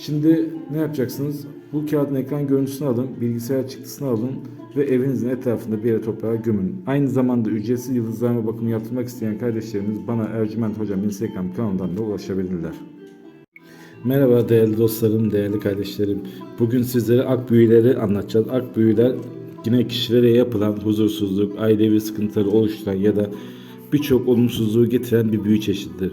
Şimdi ne yapacaksınız? Bu kağıdın ekran görüntüsünü alın, bilgisayar çıktısını alın ve evinizin etrafında bir yere toprağa gömün. Aynı zamanda ücretsiz yıldızlarma bakımı yaptırmak isteyen kardeşlerimiz bana Ercüment Hocam Instagram kanalından da ulaşabilirler. Merhaba değerli dostlarım, değerli kardeşlerim. Bugün sizlere ak büyüleri anlatacağız. Ak büyüler yine kişilere yapılan huzursuzluk, ailevi sıkıntıları oluşturan ya da birçok olumsuzluğu getiren bir büyü çeşididir.